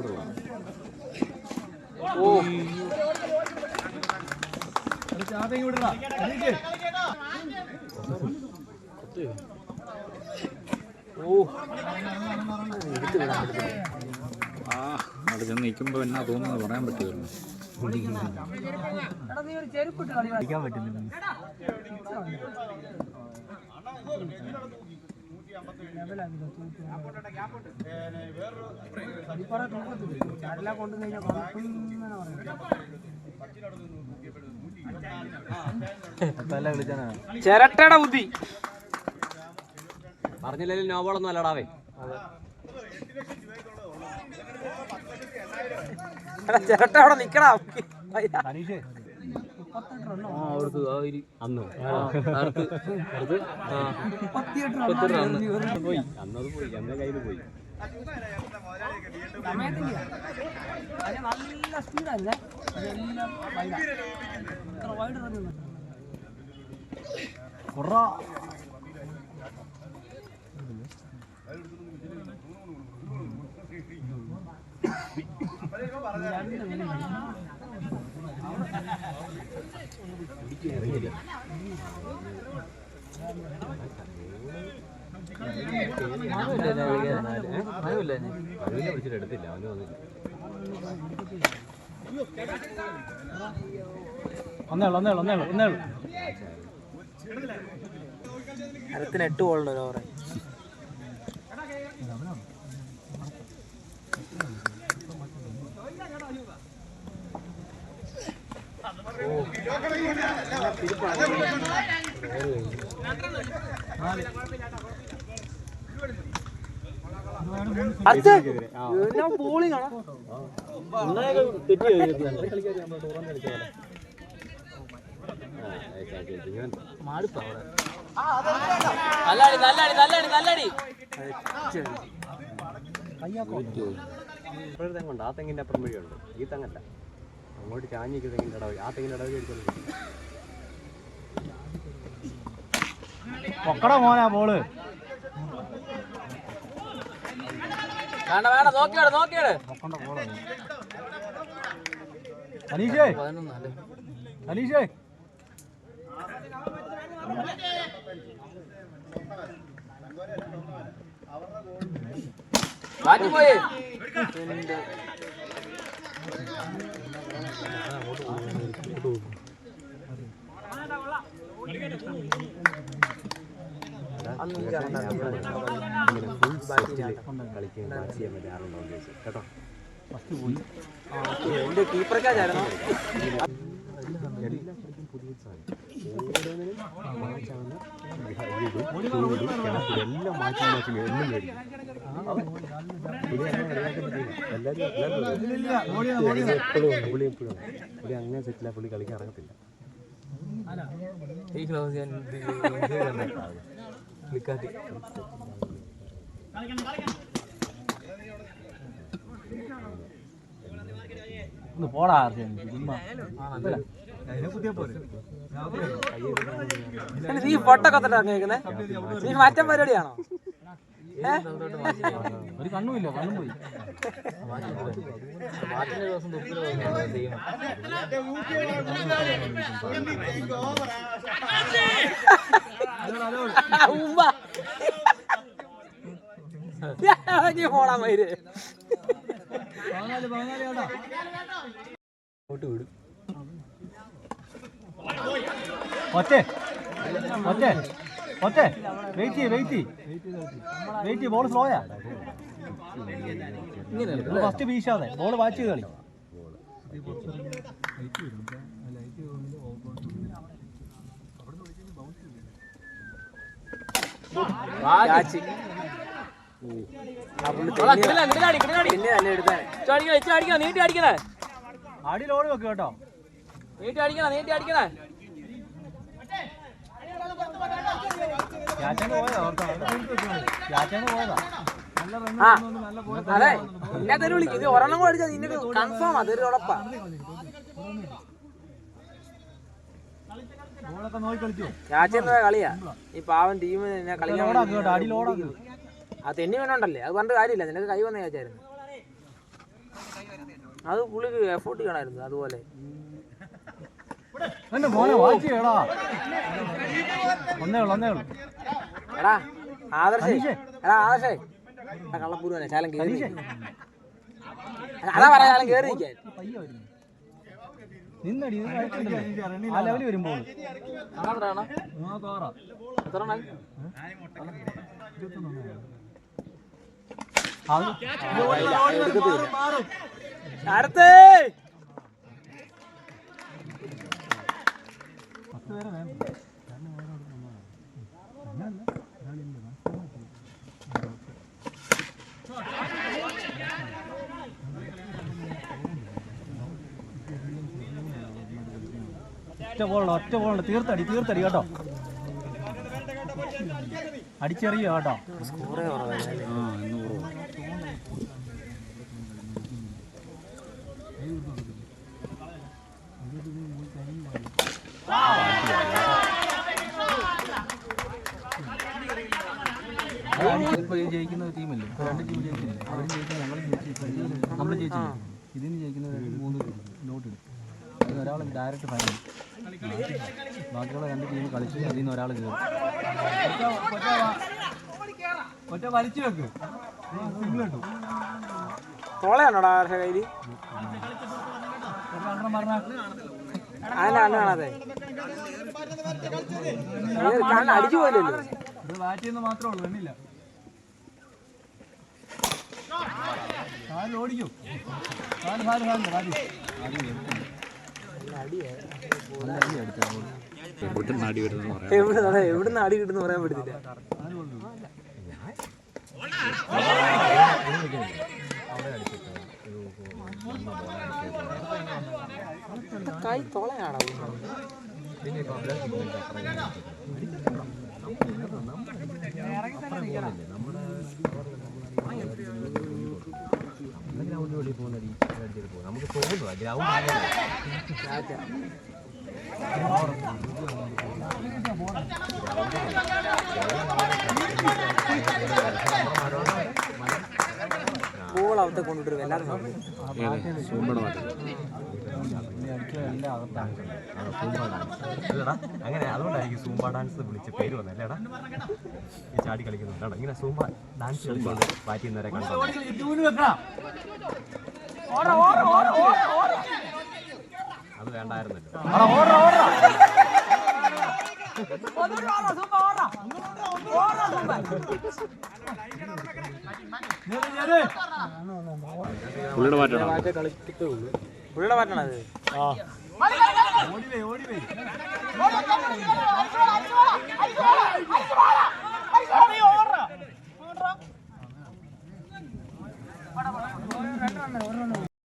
ചൂടുള്ളതാണ്. ഓ. ഓ. എടുത്ത് വിടാൻ പറ്റത്തില്ല ആ അവിടെ ചെന്ന് നിൽക്കുമ്പോൾ എന്നാ തോന്നുന്നത് പറയാൻ പറ്റുമല്ലോ കളിക്കാൻ പറ്റുന്നില്ല. ചിരട്ടയുടെ ബുദ്ധി. പറഞ്ഞില്ലെങ്കിൽ നോബോളൊന്നും അല്ലടാവേ. ചിരട്ട അവിടെ നിക്കടാ. അവിടുത്തെ അന്ന്? അടുത്ത് അടുത്ത് മുപ്പത്തെട്ട് അന്ന് പോയി. അന്നത് പോയി. അന്ന് കയ്യിൽ പോയി. നല്ല സ്പീഡല്ലേ അതെല്ലാം വൈഡാ. എടുത്തില്ല അവന് വന്നില്ല ഒന്നേളൂ ഒന്നേളൂ ഒന്നേളൂ അരത്തിന് എട്ട് ബോളുണ്ട് ഒരു ഓവർ ബോളിംഗ് ആണോ. നല്ലടി നല്ലടി നല്ലടി നല്ലടി. ഇപ്പോഴത്തെ തെങ്ങുണ്ട് ആ തെങ്ങിന്റെ അപ്പുറം വഴിയുണ്ട്. ഈ തെങ്ങല്ല. അങ്ങോട്ട് ചാഞ്ഞ് നിൽക്കുന്ന തെങ്ങിന്റെ ഇടവ് ആ തെങ്ങിന്റെ ഇടവ് പൊക്കട മോനാ ബോൾ. വേണ്ട വേണ്ട നോക്കിയോട് നോക്കിയോട് അനീഷേ. അനീഷേ. ഫുൾ സെറ്റിൽ കളിക്കാൻ ബാറ്റ് ചെയ്യാൻ പറ്റിയ ആളുണ്ടോ ചോദിച്ചു കേട്ടോ എന്റെ കീപ്പർ ക്യാച്ചായിരുന്നു എല്ലാ കളിക്കും പുതിയ സാധനം ഓരോന്നിനും മാച്ചാവുന്ന എല്ലാം മാറ്റി മാറ്റി എല്ലാം മേടിക്കും അങ്ങനെ സെറ്റിലാ പുള്ളി കളിക്കാൻ ഇറങ്ങത്തില്ല ഈ ക്ലോസ് ഞാൻ പോടാ നീ പൊട്ടൊക്കെ കേൾക്കുന്നേ നീ മാറ്റം പരിപാടിയാണോ? ഒരു കണ്ണുമില്ല കണ്ണും പോയി. നീ പോടാ മയിര് വിടും. ഒറ്റേ ഒറ്റേ. ഒറ്റേ വെയിറ്റ് ചെയ്യ് വെയിറ്റ് ചെയ്യ്. വെയിറ്റ് ചെയ്യ് ബോൾ സ്ലോയാ ഫസ്റ്റ് വീശാതെ ബോൾ വാച്ച് ചെയ്ത് കളി. നീട്ടി അടിക്കണേ. അടി ലോഡ് വെക്ക് കേട്ടോ. നീട്ടി അടിക്കണേ നീട്ടി അടിക്കണേ. അതെ. എന്നെ തെരു വിളിക്കും. ഇത് ഒരെണ്ണം കൂടെ അടിച്ചാൽ നിന്നെ കൺഫേം അതൊരു ഉറപ്പാ. ചാച്ചേന്റെ കളിയാ. ഈ പാവൻ ടീം കളിക്കാൻ ആ തെന്നി വീണുണ്ടല്ലേ? അത് പറഞ്ഞിട്ട് കാര്യമില്ല. നിനക്ക് കൈ വന്ന ചാച്ചായിരുന്നു അത് പുള്ളിക്ക് എഫോർട്ട് ചെയ്യണമായിരുന്നു അതുപോലെ. എന്റെ മോനെ വാച്ച് കേടാ ഒന്നേ ഉള്ളു ഒന്നേ ഉള്ളു. എടാ ആദർശേ. എടാ ആദർശേ. കള്ളപ്പൂരുവനെ ശാലം കേറി. അതാ പറയാ ശാലം കേറി നിൽക്കാൻ ലെവലിൽ വരുമ്പോൾ. നിന്നടി ഒറ്റ ബോളുള്ള ഒറ്റ ബോളുള്ള തീർത്തടി തീർത്തടി കേട്ടോ. അടിച്ചെറിയ കേട്ടോ. ആ ജയിക്കുന്ന ടീമല്ലേ ഇപ്പോൾ രണ്ട് ടീം ജയിച്ചില്ലേ? അവരും ജയിക്കും ഞങ്ങളും ജയിച്ചു നമ്മൾ ജയിച്ചില്ലേ? ഇതിന് ജയിക്കുന്ന മൂന്ന് നോട്ട് എടുക്കും ഒരാൾ ഡയറക്റ്റ് ഫൈനൽ ബാക്കിയുള്ള രണ്ട് ടീം കളിച്ച് അതിൽ നിന്ന് ഒരാൾ കയറും ഒറ്റ വലിച്ചു വെക്ക്. തോളയാണോടാ കണ്ണ് കാണാതെ. അടിച്ചു പോയില്ലല്ലോ ഇത് മാത്രമേ ഉള്ളൂ കണ്ടില്ല ഓടിക്കൂ. എവിടെ എവിടുന്ന് അടി കിട്ടുന്ന പറയാൻ പറ്റത്തില്ല. കൈ തോളയാണോ ഗ്രൗണ്ട് നമുക്ക് തോന്നുക ഗ്രൗണ്ട് ബോൾ അവത്തെ കൊണ്ടിട്ട് എല്ലാവരും അങ്ങനെ അതുകൊണ്ടായിരിക്കും സൂമ്പ ഡാൻസ് വിളിച്ച് പേര് വന്നല്ലേടാ ഈ ചാടി കളിക്കുന്നുണ്ടാണ് ഇങ്ങനെ സൂമ്പ ഡാൻസ് കളിക്കുന്നുണ്ട് പാറ്റിന്നേരെ കണ്ടു അത് വേണ്ടായിരുന്നല്ലോ. പുള്ളിയുടെ മാറ്റമാണോ ആ. ഓടിവേ ഉള്ളൂ me borró lo